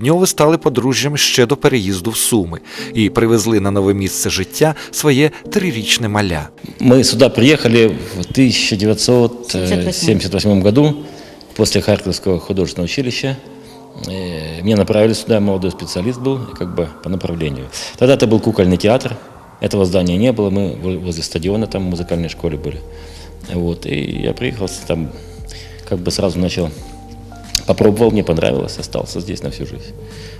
Ледньови стали подружжям ще до переїзду в Суми і привезли на нове місце життя своє трирічне маля. Мы сюда приехали в 1978 году после Харьковского художественного училища. Э, Меня направили сюда, молодой специалист был, как бы по направлению. Тогда это был кукольный театр, этого здания не было, мы в- возле стадиона там в музыкальной школе были. Вот, и я приехал, там как бы сразу начал, попробовал, мне понравилось, остался здесь на всю жизнь.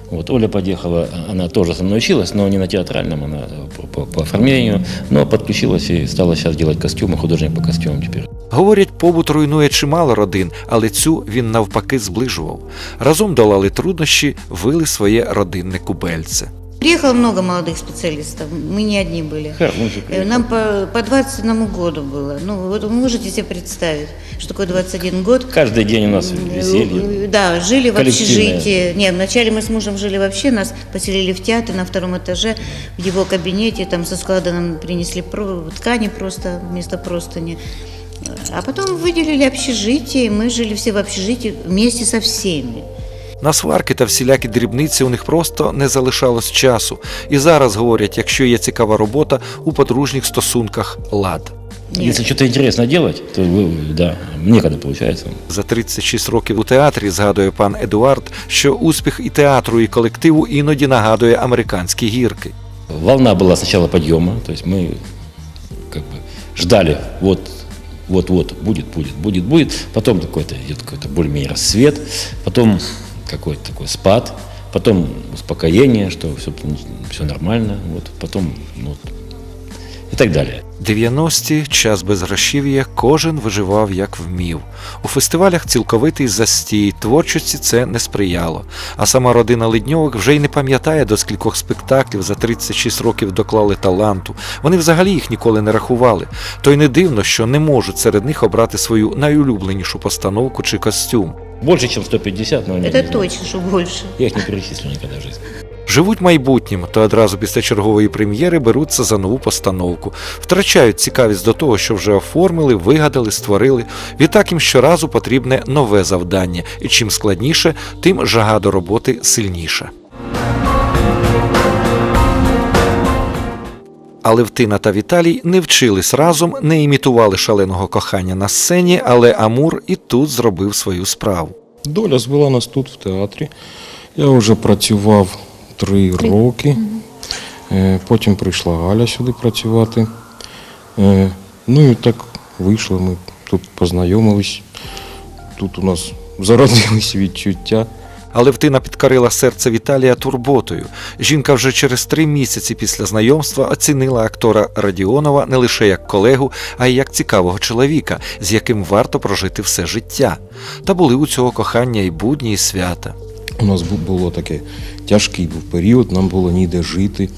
Вот, Оля подъехала, она тоже со мной училась, но не на театральном, она по, по- по оформлению, но подключилась и стала сейчас делать костюмы, художник по костюмам теперь. Говорять, побут руйнує чимало родин, але цю він навпаки зближував. Разом долали труднощі, вили своє родинне кубельце. Приехало много молодых специалистов, мы не одни были. Же Э. Нам по, по 21 году было. Ну, вот вы можете себе представить, что такое 21 год. Каждый день у нас веселье. Э, Да, жили в общежитии. Не, вначале мы с мужем жили вообще, нас поселили в театре на втором этаже, в его кабинете, там со склада нам принесли про- ткани просто вместо простыни. А потом выделили общежитие, и мы жили все в общежитии вместе со всеми. На сварки та всілякі дрібниці у них просто не залишалось часу. І зараз говорять, якщо є цікава робота, у подружніх стосунках лад. Нет. Если что-то интересно делать, то вы, да, некогда получается. За 36 років у театрі згадує пан Едуард, що успіх і театру, і колективу іноді нагадує американські гірки. Волна была сначала подъема, то есть мы как бы ждали, вот, вот, вот, будет, будет, будет, будет. Потом какой-то идет какой-то более-менее рассвет, потом какой-то такой спад, потом успокоение, что все, все нормально, вот, потом, ну, и так далее. 90-ті, час безгрошів'я, кожен виживав як вмів. У фестивалях цілковитий застій, творчості це не сприяло. А сама родина Ледньових вже й не пам'ятає, до скількох спектаклів за 36 років доклали таланту. Вони взагалі їх ніколи не рахували. То й не дивно, що не можуть серед них обрати свою найулюбленішу постановку чи костюм. Больше, чем 150, но не, Это не точно, что больше. я их не перечислю никогда в жизни. Живуть майбутнім, то одразу після чергової прем'єри беруться за нову постановку, втрачають цікавість до того, що вже оформили, вигадали, створили. Відтак їм щоразу потрібне нове завдання, і чим складніше, тим жага до роботи сильніша. Але Втина та Віталій не вчились разом, не імітували шаленого кохання на сцені, але Амур і тут зробив свою справу. Доля звела нас тут в театрі. Я вже працював три роки. Е, Потім прийшла Галя сюди працювати. Е, Ну і так вийшло, ми тут познайомились. Тут у нас зародились відчуття. Але втина підкорила серце Віталія турботою. Жінка вже через три місяці після знайомства оцінила актора Радіонова не лише як колегу, а й як цікавого чоловіка, з яким варто прожити все життя. Та були у цього кохання і будні, і свята. У нас бу- було таке тяжкий був період, нам було ніде жити.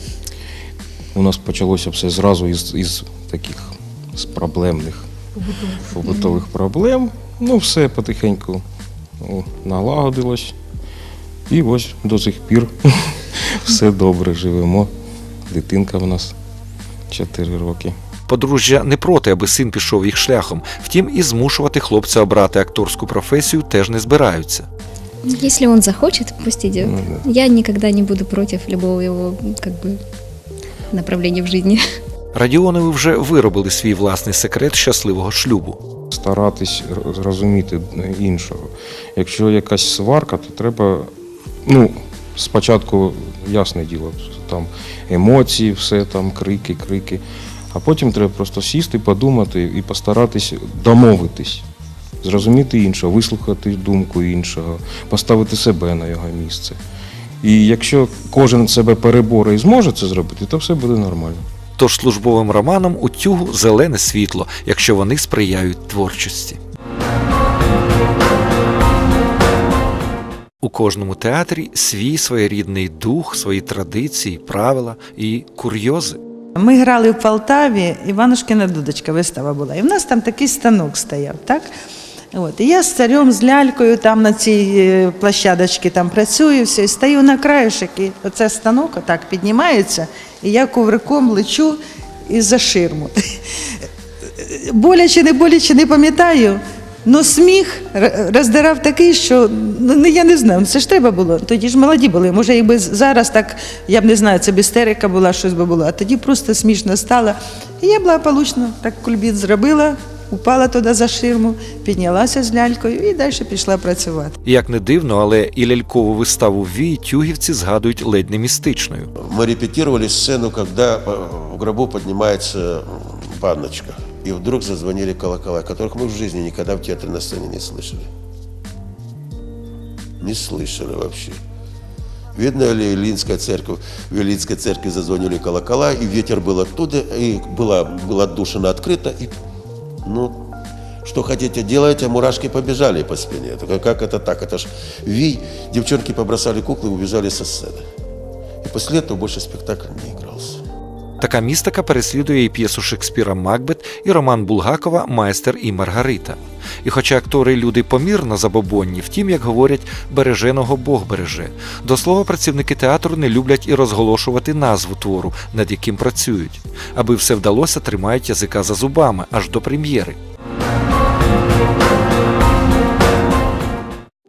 У нас почалося все зразу із, із таких з проблемних побутових проблем. Ну, все потихеньку налагодилось. І ось до сих пір все добре живемо. Дитинка в нас 4 роки. Подружжя не проти, аби син пішов їх шляхом. Втім, і змушувати хлопця обрати акторську професію теж не збираються. Если он захочет, пусть идет. Ну да. Я никогда не буду против любого его как бы направления в жизни. Радіонови вже виробили свій власний секрет щасливого шлюбу. старатись р- зрозуміти іншого. Якщо якась сварка, то треба, ну, спочатку, ясне діло, там емоції, все там, крики, крики. А потім треба просто сісти, подумати і постаратись домовитись, зрозуміти іншого, вислухати думку іншого, поставити себе на його місце. І якщо кожен себе переборе і зможе це зробити, то все буде нормально. Тож службовим романам утюгу зелене світло, якщо вони сприяють творчості. У кожному театрі свій своєрідний дух, свої традиції, правила і курйози. Ми грали в Полтаві, Іванушкина дудочка вистава була. І в нас там такий станок стояв, так? От. І я з царем, з лялькою там на цій е, площадочці там працюю, все, і стою на краєшок, і оце станок отак піднімається, і я ковриком лечу із-за ширму. боляче, не боляче, не пам'ятаю. Ну, сміх роздирав такий, що ну, ну, я не знаю, ну, це ж треба було. Тоді ж молоді були. Може, якби зараз так, я б не знаю, це б істерика була, щось би було. А тоді просто смішно стало. І я благополучно так кульбіт зробила, упала туди за ширму, піднялася з лялькою і далі пішла працювати. Як не дивно, але і лялькову виставу Вій тюгівці згадують ледь не містичною. Мы репетировали сцену, когда э, в гробу поднимается м, панночка. И вдруг зазвонили колокола, которых мы в жизни никогда в театре на сцене не слышали. Не слышали вообще. Видно ли Илинская церковь, в Илинской церкви зазвонили колокола, и ветер был оттуда, и была, была отдушина открыта, и, ну, что хотите делайте, а мурашки побежали по спине. Это как это так? Это ж ви, девчонки побросали куклы и убежали со сцены. И после этого больше спектакль не игрался. Така містика переслідує і п'єсу Шекспіра Макбет, і роман Булгакова Майстер і Маргарита. І хоча актори люди помірно забобонні, втім, як говорять, береженого Бог береже. До слова, працівники театру не люблять і розголошувати назву твору, над яким працюють. Аби все вдалося, тримають язика за зубами аж до прем'єри.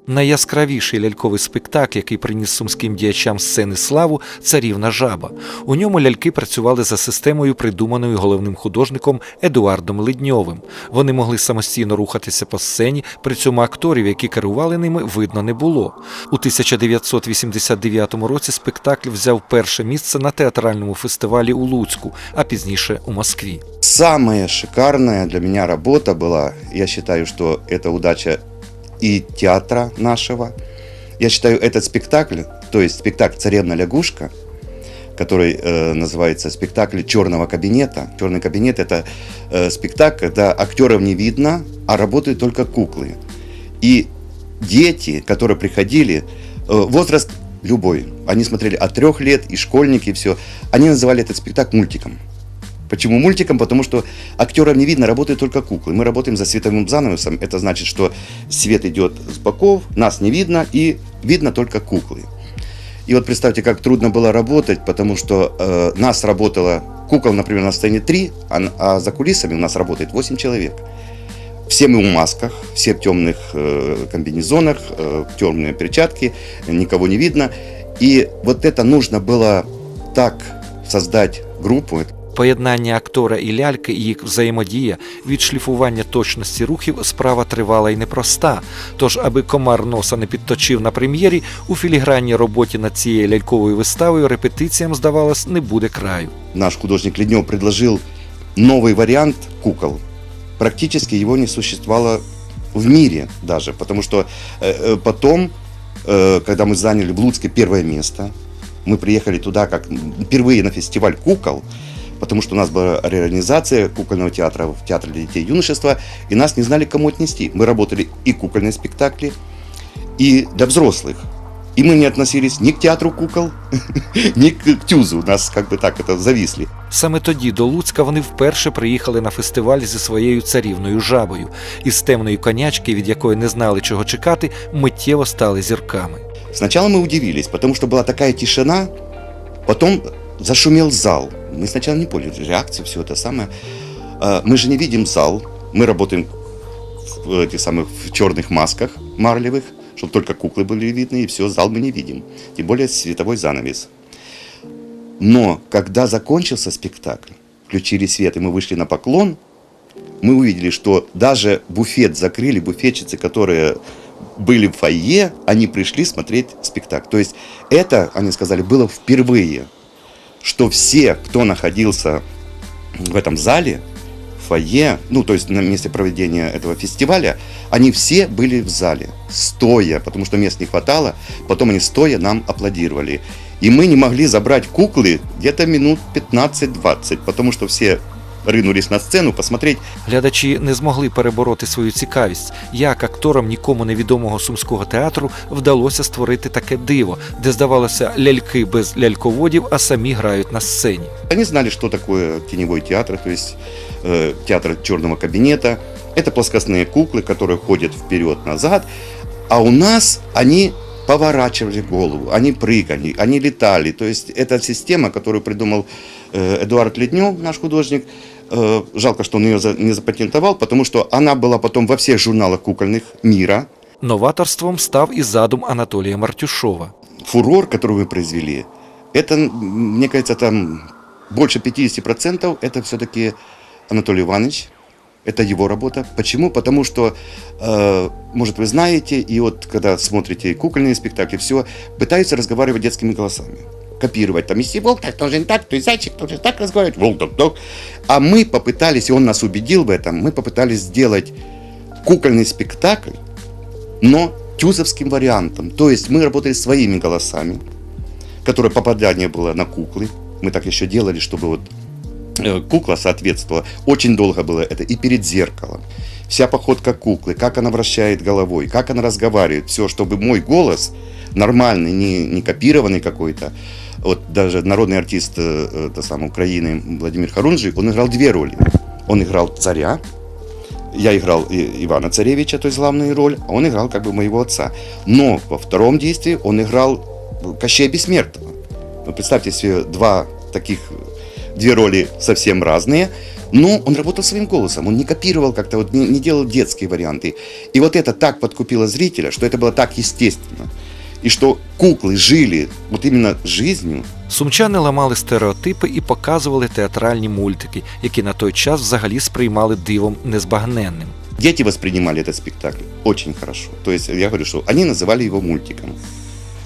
Найяскравіший ляльковий спектакль, який приніс сумським діячам сцени славу, царівна жаба. У ньому ляльки працювали за системою, придуманою головним художником Едуардом Ледньовим. Вони могли самостійно рухатися по сцені, при цьому акторів, які керували ними, видно не було. У 1989 році спектакль взяв перше місце на театральному фестивалі у Луцьку, а пізніше у Москві. Самая шикарная для меня работа была, я считаю, что это удача и театра нашего. Я считаю, этот спектакль, то есть спектакль «Царевна лягушка», который э, называется спектакль черного кабинета. Черный кабинет это э, спектакль, когда актеров не видно, а работают только куклы. И дети, которые приходили, э, возраст любой, они смотрели от трех лет, и школьники, и все, они называли этот спектакль мультиком. Почему мультиком? Потому что актеров не видно, работают только куклы. Мы работаем за световым занавесом. Это значит, что свет идет с боков, нас не видно, и видно только куклы. И вот представьте, как трудно было работать, потому что э, нас работало, кукол, например, на сцене 3, а, а за кулисами у нас работает 8 человек. Все мы в масках, все в темных э, комбинезонах, э, темные перчатки, никого не видно. И вот это нужно было так создать группу, Поєднання актора і ляльки і їх взаємодія, відшліфування точності рухів справа тривала і непроста. Тож, аби комар носа не підточив на прем'єрі, у філігранній роботі над цією ляльковою виставою репетиціям, здавалось, не буде краю. наш художник Леднев предложил новый вариант кукол. Практически его не существовало в мире даже, потому что э, э, потом, э, когда мы заняли в Луцке первое место, мы приехали туда как впервые на фестиваль кукол, потому что у нас была реорганизация кукольного театра в Театре для детей и юношества, и нас не знали, к кому отнести. Мы работали и кукольные спектакли, и для взрослых. И мы не относились ни к театру кукол, ни к к Тюзу. Нас как бы так это зависли. Саме тоді до Луцька вони вперше приїхали на фестиваль зі своєю царівною жабою. Із темної конячки, від якої не знали, чого чекати, миттєво стали зірками. Сначала мы удивились, потому что была такая тишина, потом зашумел зал. Мы сначала не поняли реакции, все это самое. А, Мы же не видим зал, мы работаем в этих самых в черных масках марлевых, чтобы только куклы были видны, и все, зал мы не видим. Тем более световой занавес. Но когда закончился спектакль, включили свет, и мы вышли на поклон, мы увидели, что даже буфет закрыли, буфетчицы, которые были в фойе, они пришли смотреть спектакль. То есть это, они сказали, было впервые, что все, кто находился в этом зале, фойе, ну, то есть на месте проведения этого фестиваля, они все были в зале, стоя, потому что мест не хватало, потом они стоя нам аплодировали. И мы не могли забрать куклы где-то минут 15-20, потому что все рынулись на сцену посмотреть. Глядачі не змогли перебороти свою цікавість, як акторам нікому невідомого сумського театру вдалося створити таке диво, де здавалося ляльки без ляльководів, а самі грають на сцені. Они знали, что такое теневой театр, то есть э, театр черного кабинета. Это плоскостные куклы, которые ходят вперед-назад. А у нас они поворачивали голову, они прыгали, они летали. То есть это система, которую придумал э, Эдуард Леднев, наш художник. Э, жалко, что он ее не запатентовал, потому что она была потом во всех журналах кукольных мира. Новаторством став і задум Анатолія Мартюшова. фурор, который вы произвели, это, мне кажется, там больше 50% это все-таки Анатолий Иванович, это его работа. Почему? Потому что, э, может, вы знаете, и вот когда смотрите кукольные спектакли, все, пытаются разговаривать детскими голосами. Копировать там, если волк так должен так, то и зайчик должен так разговаривать, волк так, так. А мы попытались, и он нас убедил в этом, мы попытались сделать кукольный спектакль, но тюзовским вариантом. То есть мы работали своими голосами, которое попадание было на куклы. Мы так еще делали, чтобы вот э, кукла соответствовала. Очень долго было это и перед зеркалом. Вся походка куклы, как она вращает головой, как она разговаривает, все, чтобы мой голос нормальный, не, не копированный какой-то. Вот даже народный артист э, это сам, Украины Владимир Харунжий, он играл две роли. Он играл царя, я играл Ивана Царевича, то есть главную роль, а он играл как бы моего отца. Но во втором действии он играл Кощея Бессмертного. Ну, представьте себе два таких, две роли совсем разные, но он работал своим голосом, он не копировал как-то, вот не, не делал детские варианты. И вот это так подкупило зрителя, что это было так естественно. И что куклы жили вот именно жизнью, Сумчани ламали стереотипи і показували театральні мультики, які на той час взагалі сприймали дивом незбагненним. Дети воспринимали этот спектакль очень хорошо. То есть я говорю, что они называли его мультиком.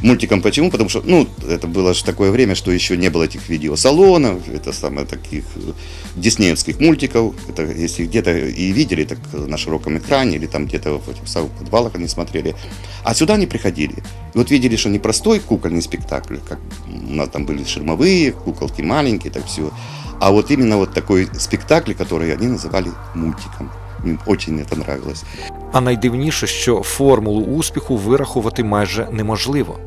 Мультиком почему? Потому что, ну, это было же такое время, что еще не было этих видеосалонов, это самое таких э, диснеевских мультиков. Это если где-то и видели, так на широком экране или там где-то в этих самых подвалах они смотрели. А сюда они приходили. Вот видели, что не простой кукольный спектакль, как у нас там были ширмовые, куколки маленькие, так все. А вот именно вот такой спектакль, который они называли мультиком. Очень это нравилось. А найдивніше, що формулу успіху вирахувати майже неможливо.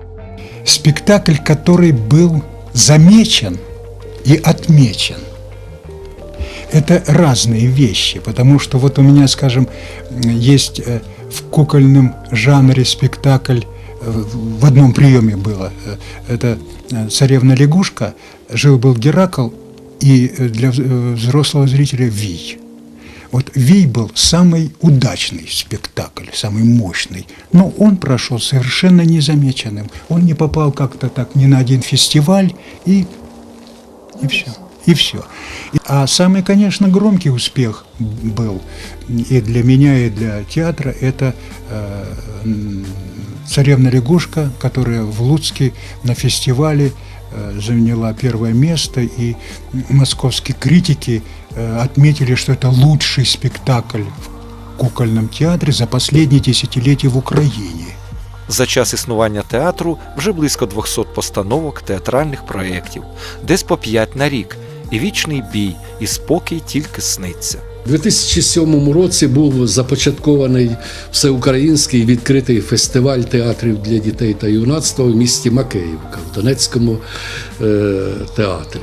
спектакль, который был замечен и отмечен. Это разные вещи, потому что вот у меня, скажем, есть э, в кукольном жанре спектакль, э, в одном приеме было, э, это э, «Царевна-лягушка», жил-был Геракл, и для вз- взрослого зрителя «Вий». Вот «Вий» был самый удачный спектакль, самый мощный, но он прошел совершенно незамеченным. Он не попал как-то так ни на один фестиваль, и, и все. И все. А самый, конечно, громкий успех был и для меня, и для театра, это э, м, «Царевна-лягушка», которая в Луцке на фестивале э, заняла первое место, и московские критики отметили, что это лучший спектакль в кукольном театре за последние десятилетия в Украине. За час існування театру вже близько 200 постановок театральних проєктів, десь по 5 на рік, і вічний бій, і спокій тільки сниться. У 2007 році був започаткований всеукраїнський відкритий фестиваль театрів для дітей та юнацтва в місті Макеївка в Донецькому е, театрі.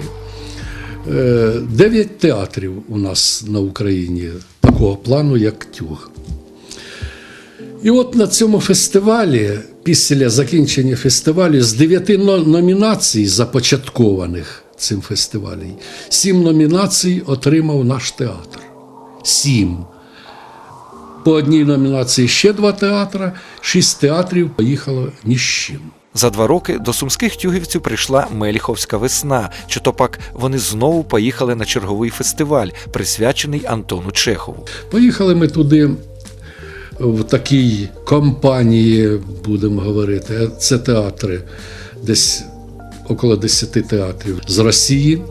Е, Дев'ять театрів у нас на Україні такого плану, як Тюг. І от на цьому фестивалі, після закінчення фестивалю, з дев'яти номінацій, започаткованих цим фестивалем, сім номінацій отримав наш театр. Сім. По одній номінації ще два театри, шість театрів поїхало ні з чим. За два роки до сумських тюгівців прийшла Меліховська весна, чи то пак вони знову поїхали на черговий фестиваль, присвячений Антону Чехову. Поїхали ми туди в такій компанії, будемо говорити. Це театри, десь около 10 театрів з Росії,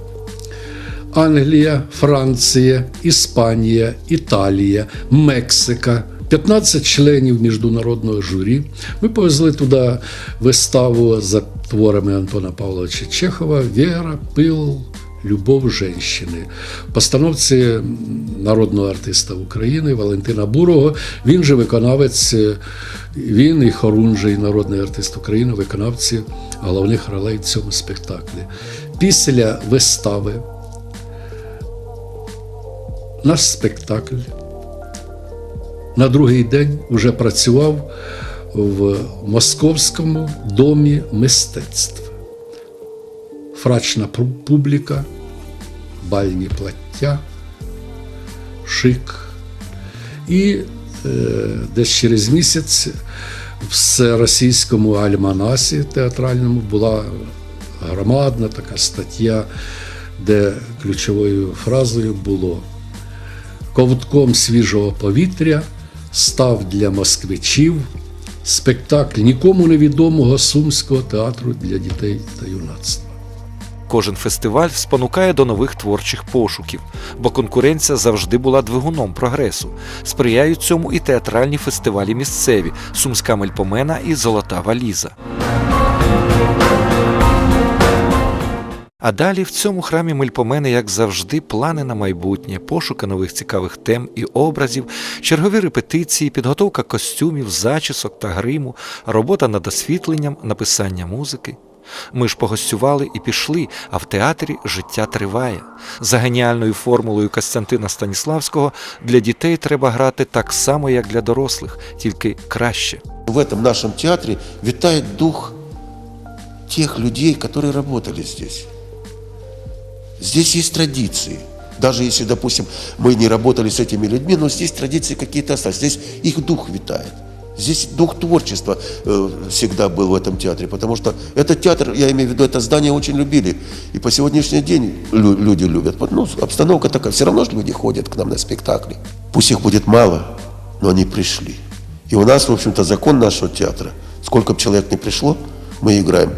Англія, Франція, Іспанія, Італія, Мексика. 15 членів міжнародного журі. Ми повезли туди виставу за творами Антона Павловича Чехова Віра, Пил, Любов женщини. Постановці народного артиста України Валентина Бурого. Він же виконавець, він і Хорунжий, народний артист України, виконавці головних ролей в цьому спектаклі. Після вистави наш спектакль на другий день вже працював в Московському домі мистецтв. Фрачна публіка, бальні плаття, шик. І е, десь через місяць в всеросійському альманасі театральному була громадна така стаття, де ключовою фразою було ковтком свіжого повітря став для москвичів спектакль нікому невідомого Сумського театру для дітей та юнацтва. Кожен фестиваль спонукає до нових творчих пошуків, бо конкуренція завжди була двигуном прогресу. Сприяють цьому і театральні фестивалі місцеві Сумська Мельпомена і Золота Валіза. А далі в цьому храмі Мельпомени, як завжди, плани на майбутнє, пошуки нових цікавих тем і образів, чергові репетиції, підготовка костюмів, зачісок та гриму, робота над освітленням, написання музики. Ми ж погостювали і пішли, а в театрі життя триває. За геніальною формулою Костянтина Станіславського для дітей треба грати так само, як для дорослих, тільки краще. В этом нашем театре витает дух тех людей, которые работали здесь. Здесь есть традиции. Даже если, допустим, мы не работали с этими людьми, но здесь традиции какие-то остались. Здесь их дух витает. Здесь дух творчества э, всегда был в этом театре, потому что этот театр, я имею в виду, это здание очень любили. И по сегодняшний день лю- люди любят. Ну, обстановка такая. Все равно же люди ходят к нам на спектакли. Пусть их будет мало, но они пришли. И у нас, в общем-то, закон нашего театра. Сколько бы человек ни пришло, мы играем.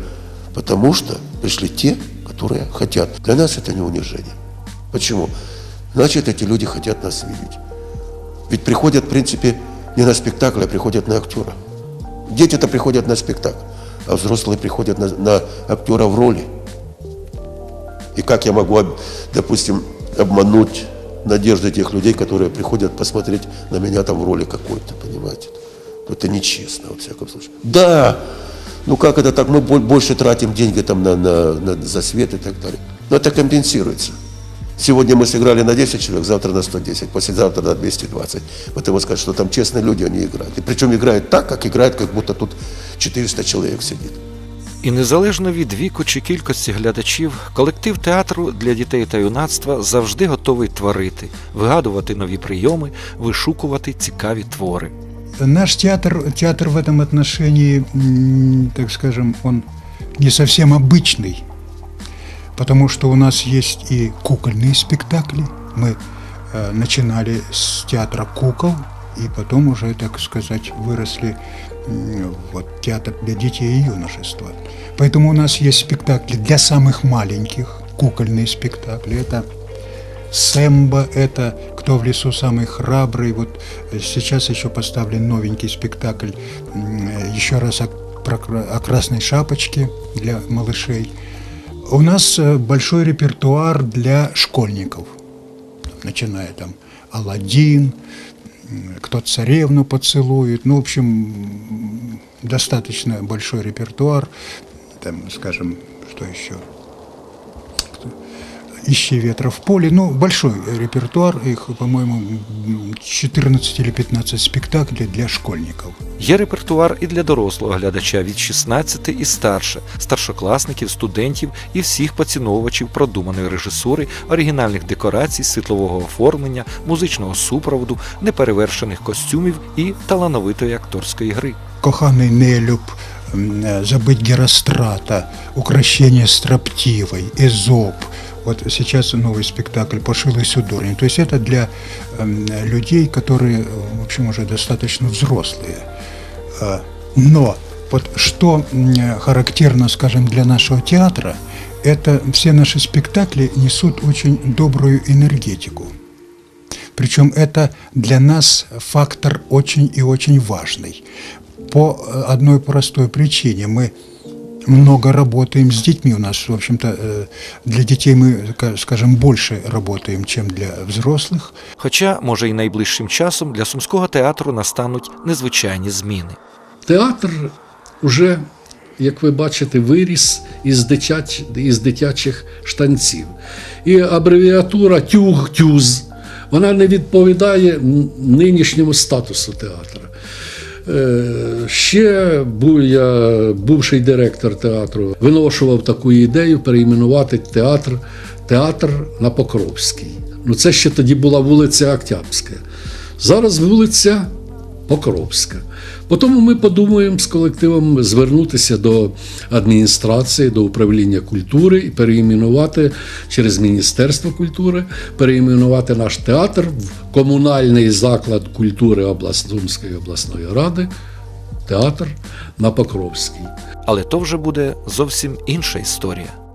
Потому что пришли те, которые хотят. Для нас это не унижение. Почему? Значит, эти люди хотят нас видеть. Ведь приходят, в принципе, не на спектакль, а приходят на актера. Дети-то приходят на спектакль, а взрослые приходят на, на актера в роли. И как я могу, допустим, обмануть надежды тех людей, которые приходят посмотреть на меня там в роли какой-то, понимаете? Это нечестно, во всяком случае. Да, ну как это так? Мы бо- больше тратим деньги там на, на, на- за свет и так далее. Но это компенсируется. Сегодня мы сыграли на 10 человек, завтра на 110, послезавтра на 220. Потому сказать, что там честные люди, они играют. И причем играют так, как играют, как будто тут 400 человек сидит. І незалежно від віку чи кількості глядачів, колектив театру для дітей та юнацтва завжди готовий творити, вигадувати нові прийоми, вишукувати цікаві твори. Наш театр, театр в этом отношении, так скажем, он не совсем обычный, потому что у нас есть и кукольные спектакли. Мы э, начинали с театра кукол, и потом уже, так сказать, выросли м, вот театр для детей и юношества. Поэтому у нас есть спектакли для самых маленьких, кукольные спектакли. Это Сэмбо – это «Кто в лесу самый храбрый». Вот э, сейчас еще поставлен новенький спектакль э, еще раз о, о красной шапочке для малышей. У нас э, большой репертуар для школьников, начиная там «Аладдин», м, «Кто царевну поцелует». Ну, в общем, достаточно большой репертуар. Там, скажем, что еще – «Ищи ветра в поле». Ну, большой репертуар, их, по-моему, м, 14 или 15 спектаклей для школьников. Є репертуар і для дорослого глядача від 16 і старше, старшокласників, студентів і всіх поціновувачів продуманої режисури, оригінальних декорацій, світлового оформлення, музичного супроводу, неперевершених костюмів і талановитої акторської гри. «Коханый Нелюб», м, э, «Забыть Герострата», «Укращение строптивой», «Эзоп». Вот сейчас новый спектакль «Пошил и Сюдорин». То есть это для м, людей, которые, в общем, уже достаточно взрослые. А, Но вот что характерно, скажем, для нашего театра, это все наши спектакли несут очень добрую энергетику. Причем это для нас фактор очень и очень важный. По э, одной простой причине мы много работаем с детьми. У нас, в общем-то, э, для детей мы, ка- скажем, больше работаем, чем для взрослых. Хоча, може, і найближчим часом для сумського театру настануть незвичайні зміни. Театр уже, як ви бачите, виріс із, дитяч, із дитячих штанців. І абревіатура тюг-тюз вона не відповідає н- нинішньому статусу театру. Е, Ще був я, бувший директор театру, виношував таку ідею перейменувати театр театр на Покровський. Ну, це ще тоді була вулиця Октябрська. Зараз вулиця Покровська. Потім ми подумаємо з колективом звернутися до адміністрації, до управління культури і переіменувати через Міністерство культури, переіменувати наш театр в комунальний заклад культури обласної обласної ради, театр на Покровській. Але то вже буде зовсім інша історія.